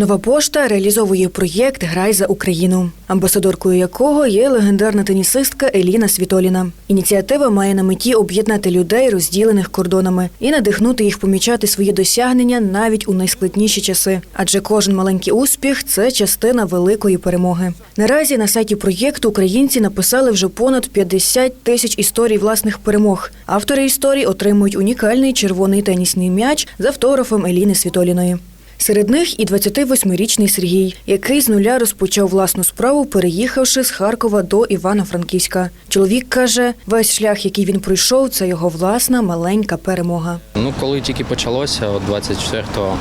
Нова пошта реалізовує проєкт Грай за Україну, амбасадоркою якого є легендарна тенісистка Еліна Світоліна. Ініціатива має на меті об'єднати людей, розділених кордонами, і надихнути їх помічати свої досягнення навіть у найскладніші часи. Адже кожен маленький успіх це частина великої перемоги. Наразі на сайті проєкту українці написали вже понад 50 тисяч історій власних перемог. Автори історій отримують унікальний червоний тенісний м'яч з автографом Еліни Світоліної. Серед них і 28-річний Сергій, який з нуля розпочав власну справу, переїхавши з Харкова до Івано-Франківська. Чоловік каже, весь шлях, який він пройшов, це його власна маленька перемога. Ну, коли тільки почалося, от 24-го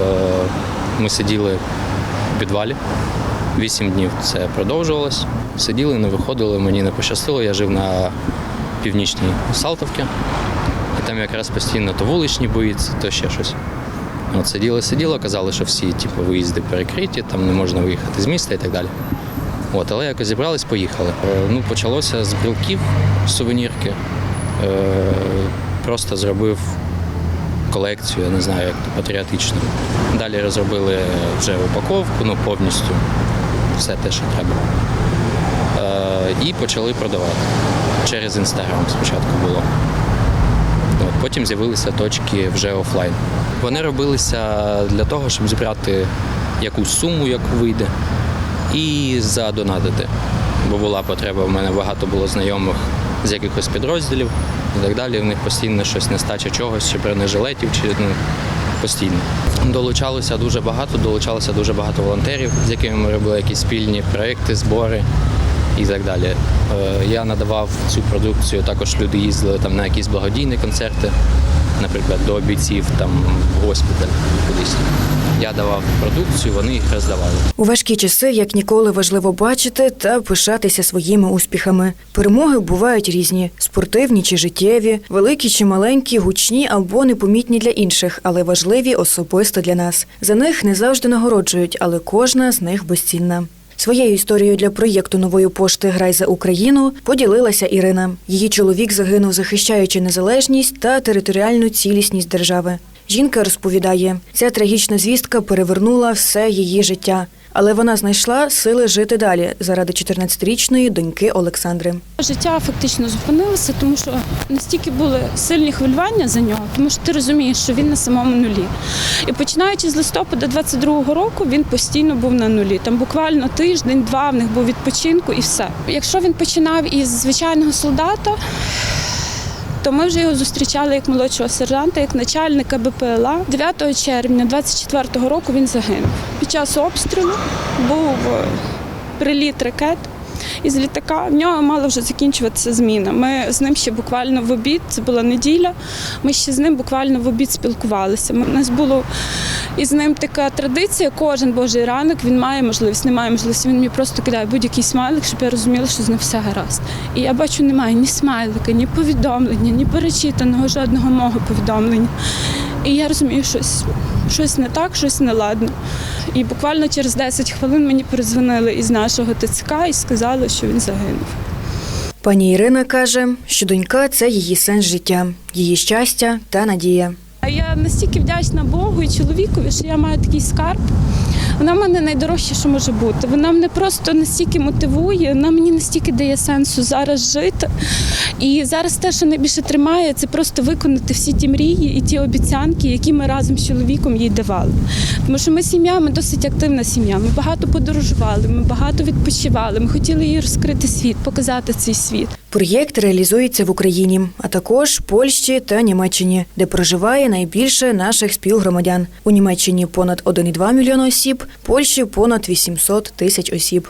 е, ми сиділи в підвалі. Вісім днів це продовжувалось. Сиділи, не виходили, мені не пощастило. Я жив на північній Салтовці. І там якраз постійно то вуличні бої, то ще щось. От сиділи, сиділи, казали, що всі типу, виїзди перекриті, там не можна виїхати з міста і так далі. От, але якось зібрались, поїхали. Е, Ну, почалося з брілків сувенірки. Е, просто зробив колекцію, я не знаю, як то патріотичну. Далі розробили вже упаковку, ну повністю все те, що треба. Е, і почали продавати. Через інстаграм спочатку було. От, потім з'явилися точки вже офлайн. Вони робилися для того, щоб зібрати якусь суму, яку вийде, і задонатити. Бо була потреба, в мене багато було знайомих з якихось підрозділів і так далі. В них постійно щось нестача чогось, чи бронежилетів, чи ну, постійно. Долучалося дуже багато, долучалося дуже багато волонтерів, з якими ми робили якісь спільні проекти, збори і так далі. Е, Я надавав цю продукцію, також люди їздили там на якісь благодійні концерти, наприклад, до бійців там в госпіталь кудись. Я давав продукцію, вони їх роздавали. У важкі часи, як ніколи, важливо бачити та пишатися своїми успіхами. Перемоги бувають різні: спортивні чи життєві, великі чи маленькі, гучні або непомітні для інших, але важливі особисто для нас. За них не завжди нагороджують, але кожна з них безцінна. Своєю історією для проєкту нової пошти Грай за Україну поділилася Ірина. Її чоловік загинув, захищаючи незалежність та територіальну цілісність держави. Жінка розповідає, ця трагічна звістка перевернула все її життя, але вона знайшла сили жити далі заради 14-річної доньки Олександри. Життя фактично зупинилося, тому що настільки були сильні хвилювання за нього, тому що ти розумієш, що він на самому нулі. І починаючи з листопада 22-го року, він постійно був на нулі. Там буквально тиждень-два в них був відпочинку і все. Якщо він починав із звичайного солдата. То ми вже його зустрічали як молодшого сержанта, як начальника БПЛА. 9 червня 24-го року він загинув. Під час обстрілу був е, приліт ракет із літака. В нього мала вже закінчуватися зміна. Ми з ним ще буквально в обід, це була неділя. Ми ще з ним буквально в обід спілкувалися. У нас було із ним така традиція. Кожен божий ранок він має можливість, не має можливості. Він мені просто кидає будь-який смайлик, щоб я розуміла, що з ним все гаразд. І я бачу, немає ні смайлика, ні повідомлення, ні перечитаного жодного мого повідомлення. І я розумію, щось, щось не так, щось неладно. І буквально через 10 хвилин мені перезвонили із нашого ТЦК і сказали, що він загинув. Пані Ірина каже, що донька це її сенс життя, її щастя та надія. Я настільки вдячна Богу і чоловікові, що я маю такий скарб. Вона в мене найдорожче, що може бути. Вона мене просто настільки мотивує, вона мені настільки дає сенсу зараз жити. І зараз те, що найбільше тримає, це просто виконати всі ті мрії і ті обіцянки, які ми разом з чоловіком їй давали. Тому що ми сім'я, ми досить активна сім'я. Ми багато подорожували, ми багато відпочивали. Ми хотіли їй розкрити світ, показати цей світ. Проєкт реалізується в Україні, а також Польщі та Німеччині, де проживає найбільше наших співгромадян. У Німеччині понад 1,2 мільйона осіб, Польщі понад 800 тисяч осіб.